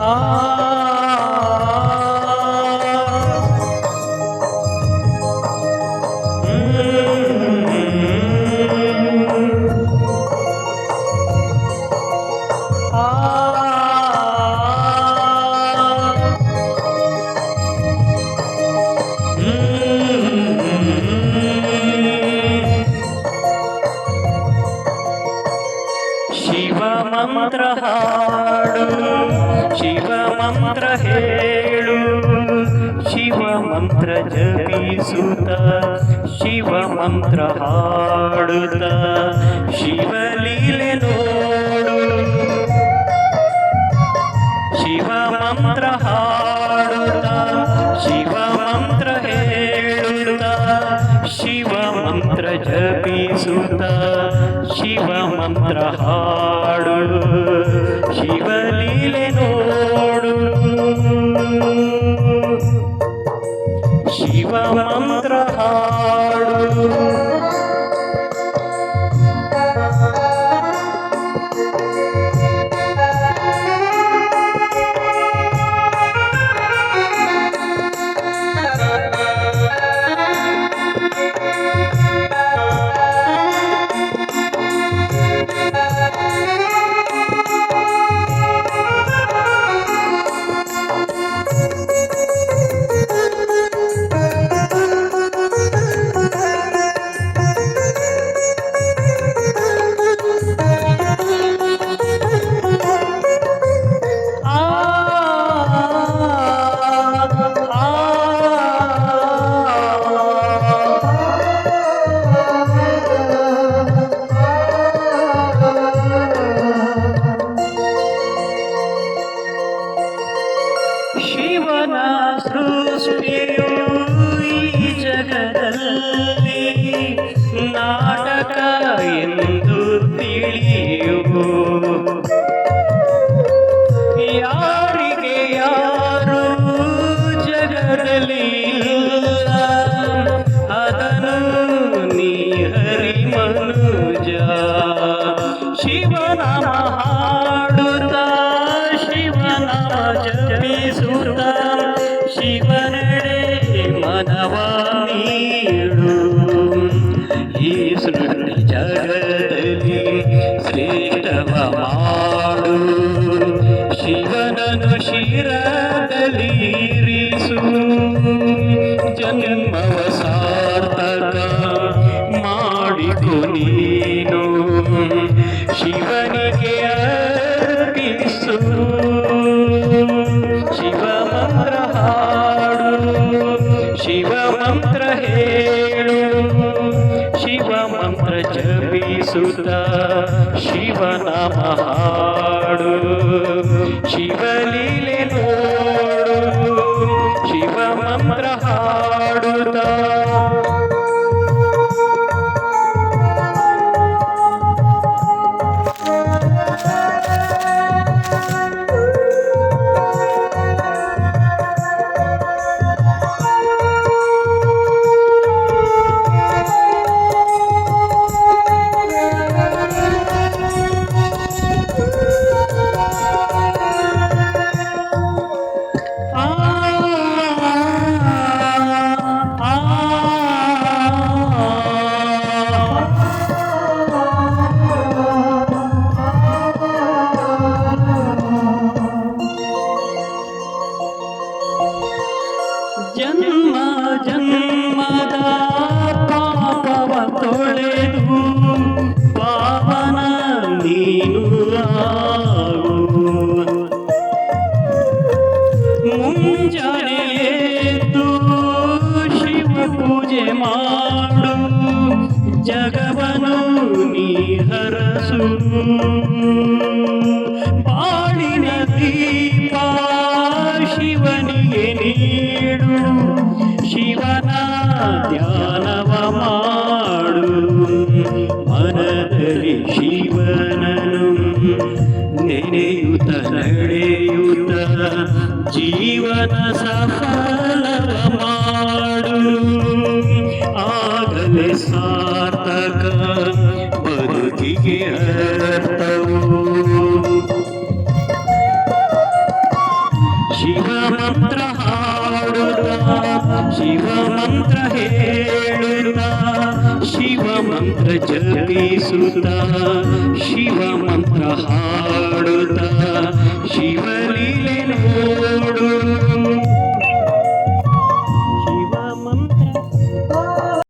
Ah. ಮಂತ್ರ ಹೇಳು ಶಿವ ಮಂತ್ರ ಜಪಿಸುತ್ತ ಶಿವ ಮಂತ್ರ ಹಾಡುತ್ತ ಶಿವಲೀಲೆ ನೋಡು ಶಿವ ಮಂತ್ರ ಹಾಡುತ್ತ ಶಿವ ಮಂತ್ರ ಹೇಳುತ್ತ ಶಿವ ಮಂತ್ರ ಜಪಿಸುತ್ತ ಶಿವ ಮಂತ್ರ ಹಾಡು ಶಿವನ ಸೃಷ್ಟಿಯು ಶ್ರೇಷ್ಠವ ಮಾಡು ಶಿವನನು ಶಿರದಲ್ಲಿರಿಸು ಜನ್ಮವ ಸಾರ್ಥಕ ಮಾಡಿಕೊ ನೀನು ಶಿವನಿಗೆ ಜಪಿಸುತ್ತ ಶಿವನಾಮ ಹಾಡು ಶಿವಲೀಲೆ ನೋಡು. ಶಿವ ಮಂತ್ರ ಹಾಡುತ್ತ ಜನ್ಮ ಜನ್ಮದ ಪಾಪವ ತೊಳೆದು ಪಾವನ ನೀನು ಆಗು ಮುಂಜಾನೆ ಎದ್ದು ಶಿವ ಪೂಜೆ ಮಾಡು ಜಗವನು ನೀ ಹರಸು ಬಾಳಿನ ದೀಪ ಶಿವನಿಗೆ ನೀಡು ನಡೆಯುತ್ತ ಜೀವನ ಸಫಲವ ಮಾಡು ಆಗಲೇ ಸಾರ್ಥಕ ಬದುಕಿಗೆ ಅರ್ಥವು ಶಿವ ಮಂತ್ರ ಹಾಡುತ್ತ ಶಿವ ಮಂತ್ರ ಹೇಳುತ್ತ ಶಿವ ಮಂತ್ರ ಜಪಿಸುತ್ತ ಶಿವ ಮಂತ್ರ ಹಾಡುತ್ತ